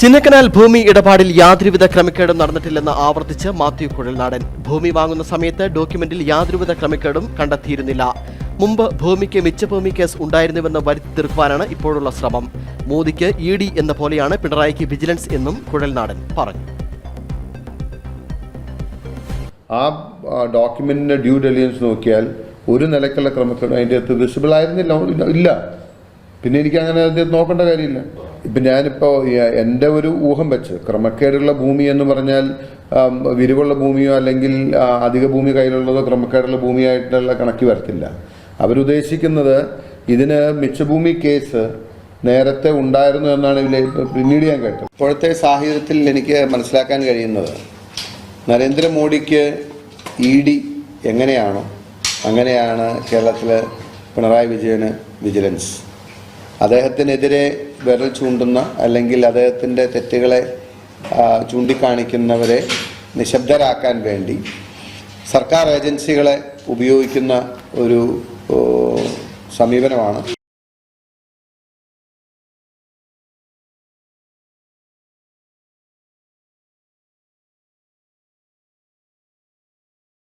ചിന്നക്കനാൽ ഭൂമി ഇടപാടിൽ യാതൊരുവിധ ക്രമക്കേടും നടന്നിട്ടില്ലെന്ന് ആവർത്തിച്ച് മാത്യു കുഴൽനാടൻ. ഭൂമി വാങ്ങുന്ന സമയത്ത് ഡോക്യുമെന്റിൽ യാതൊരുവിധ ക്രമക്കേടും കണ്ടെത്തിയിരുന്നില്ല. മുമ്പ് ഭൂമിക്ക് മിച്ചഭൂമി കേസ് ഉണ്ടായിരുന്നുവെന്ന് വരുത്തി തീർക്കുവാനാണ് ഇപ്പോഴുള്ള ശ്രമം. മോദിക്ക് ഇ ഡി എന്ന പോലെയാണ് പിണറായിക്ക് വിജിലൻസ് എന്നും കുഴൽനാടൻ പറഞ്ഞു. ആ ഡോക്യുമെന്റിന്റെ ഡ്യൂ ഡെലിയൻസ് നോക്കിയാൽ ഒരു നിലക്കുള്ള ക്രമക്കേട് അതിന്റെ അകത്ത് വിസിബിൾ ആയിരുന്നില്ല ഇല്ല. പിന്നെ എനിക്ക് അങ്ങനെ നോക്കേണ്ട കാര്യമില്ല. ഇപ്പം ഞാനിപ്പോൾ എന്റെ ഒരു ഊഹം വെച്ച് ക്രമക്കേടുള്ള ഭൂമി എന്ന് പറഞ്ഞാൽ വിരിവുള്ള ഭൂമിയോ അല്ലെങ്കിൽ അധിക ഭൂമി കയ്യിലുള്ളതോ ക്രമക്കേടുള്ള ഭൂമിയായിട്ടുള്ള കണക്ക് വരത്തില്ല. അവരുദ്ദേശിക്കുന്നത് ഇതിന് മിച്ചഭൂമി കേസ് നേരത്തെ ഉണ്ടായിരുന്നു എന്നാണ് ഇതിലെ പിന്നീട് ഞാൻ കേട്ടത്. ഇപ്പോഴത്തെ സാഹചര്യത്തിൽ എനിക്ക് മനസ്സിലാക്കാൻ കഴിയുന്നത് നരേന്ദ്രമോദിക്ക് ഇ ഡി എങ്ങനെയാണോ അങ്ങനെയാണ് കേരളത്തിൽ പിണറായി വിജയന് വിജിലൻസ്. അദ്ദേഹത്തിനെതിരെ വിരൽ ചൂണ്ടുന്ന അല്ലെങ്കിൽ അദ്ദേഹത്തിന്റെ തെറ്റുകളെ ചൂണ്ടിക്കാണിക്കുന്നവരെ നിശബ്ദരാക്കാൻ വേണ്ടി സർക്കാർ ഏജൻസികളെ ഉപയോഗിക്കുന്ന ഒരു സമീപനമാണ്.